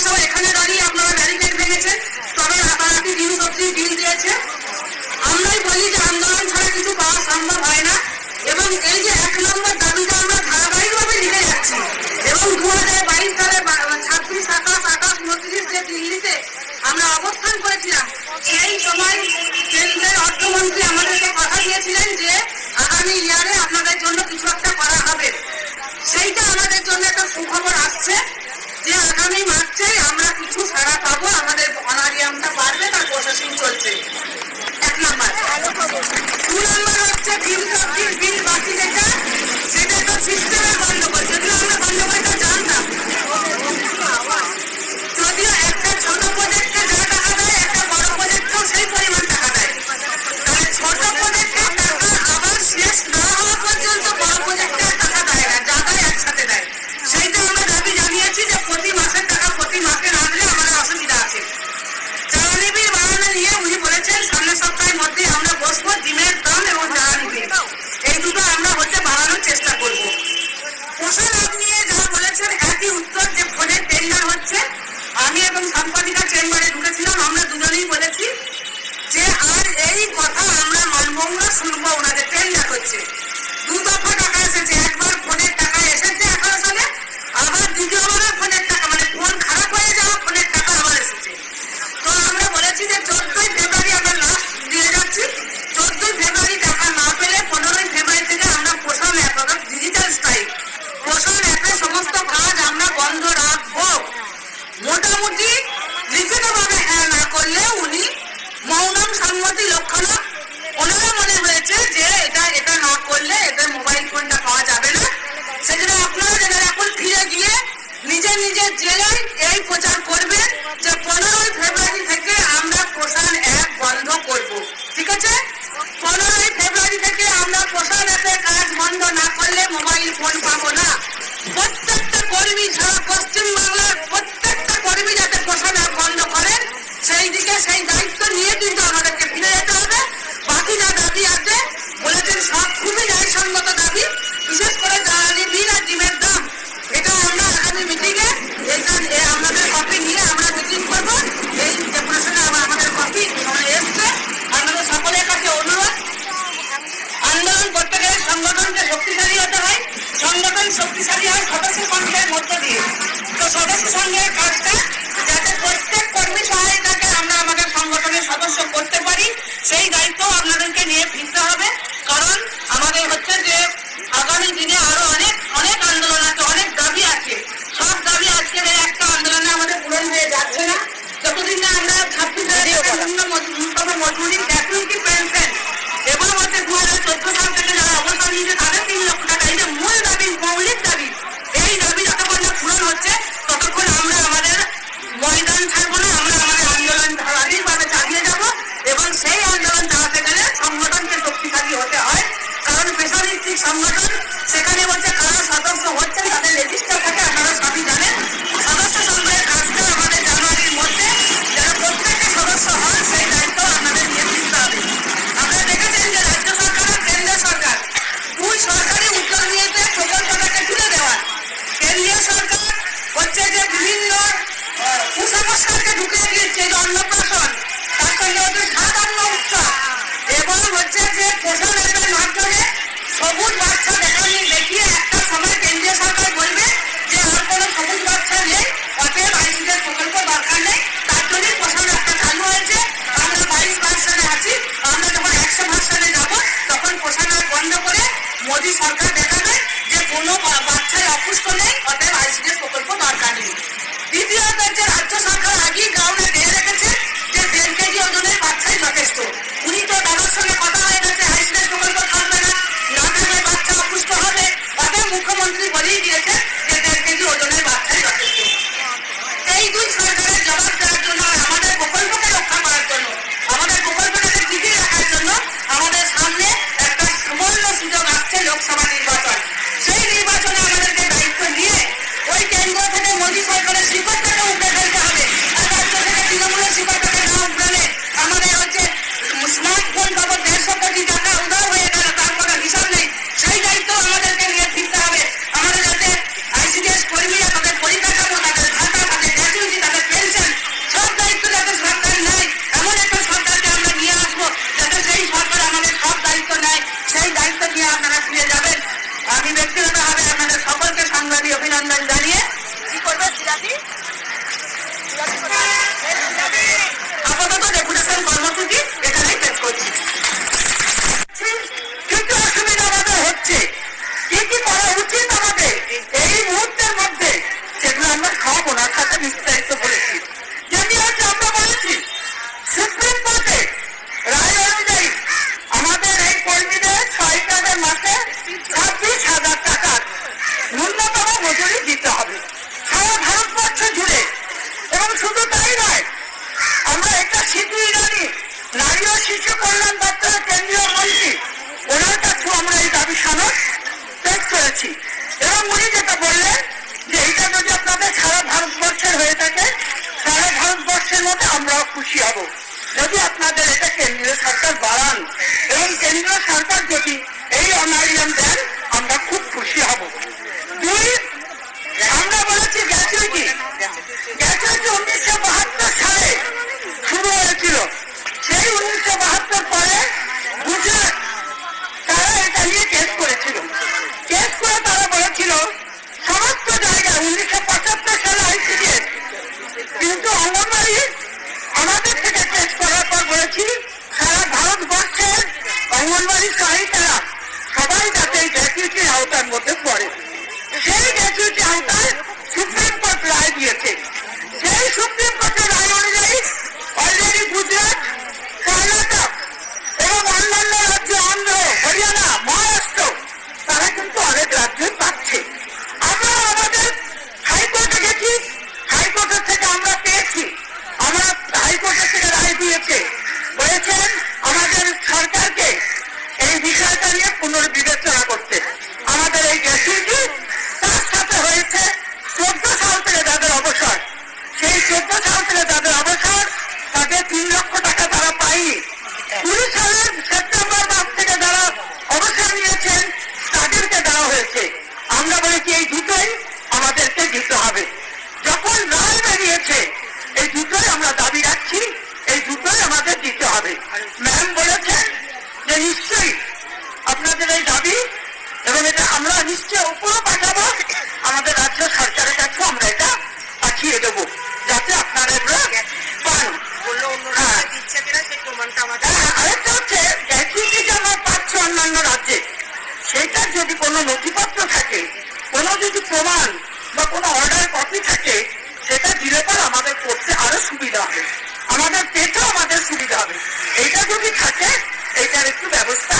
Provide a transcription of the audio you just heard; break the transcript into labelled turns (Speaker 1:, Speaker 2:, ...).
Speaker 1: সব এখানে দাঁড়িয়ে থাকছে আমরা কিছু সারা পাবো, আমাদের অনারিয়ামটা বাড়বে, তার প্রসেসিং চলছে। এক নাম্বার। দু নাম্বার হচ্ছে বিল সবজির বিল যখন সাংবাদিকা চেম্বারে ঢুকেছিলাম, আমরা দুজনেই বলেছি যে, আর এই কথা আমরা মানব না শুনব, ওনাদের টেন্ডার হচ্ছে। দু দফা টাকা এসেছে। একবার ফোনের सही गाइड तो आप लगन के लिए फिर ছোট লেপের মাঠ সবুজ বাচ্চা দেখা দেখিয়ে একটা সময় কেন্দ্রীয় সরকার বলবে যে আর কোনো সবুজ বাচ্চা নেই, অতএব আইসিদের প্রকল্প দরকার নেই। তার জন্যই প্রশাসন একটা চালু হয়েছে। আমরা বাইশ পার্সেন্টে আছি। আমরা যখন একশো পার্সেন্টে যাব, তখন প্রশাসন বন্ধ করে মোদী সরকার দেখাবে যে কোনো বাচ্চায় অপুষ্ট নেই, অতএব আইসিদের প্রকল্প দরকার নেই। কেন্দ্র
Speaker 2: সরকার যদি অঙ্গনবাড়ির সহায়িকারা সবাই যাতে এই আওতার মধ্যে পড়ে। সেই গ্র্যাচুইটি আওতায় সুপ্রিম কোর্ট রায় দিয়েছে। সেই সুপ্রিম কোর্ট বিষয়টা নিয়ে পুনর্বিবেচনা করছে। আমাদের এই গ্যাসিটি তার সাথে হয়েছে চোদ্দ সাল থেকে যাদের অবসর। সেই চোদ্দ সাল থেকে যাদের অবসর, তাদের তিন লক্ষ টাকা তারা পায়নি। কুড়ি সালের নিশ্চয় উপরও পাঠাবো। আমাদের রাজ্য সরকারের কাছে আমরা এটা পাঠিয়ে দেব। যাতে আপনারা এগুলো পান। হ্যাঁ। হ্যাঁ, যদি কোনো নথিপত্র থাকে কোনো যদি প্রমাণ বা কোনো অর্ডার কপি থাকে সেটা দিলে আমাদের করতে আরও সুবিধা হবে। আমাদের পেতেও আমাদের সুবিধা হবে। এইটা যদি থাকে এইটার একটু ব্যবস্থা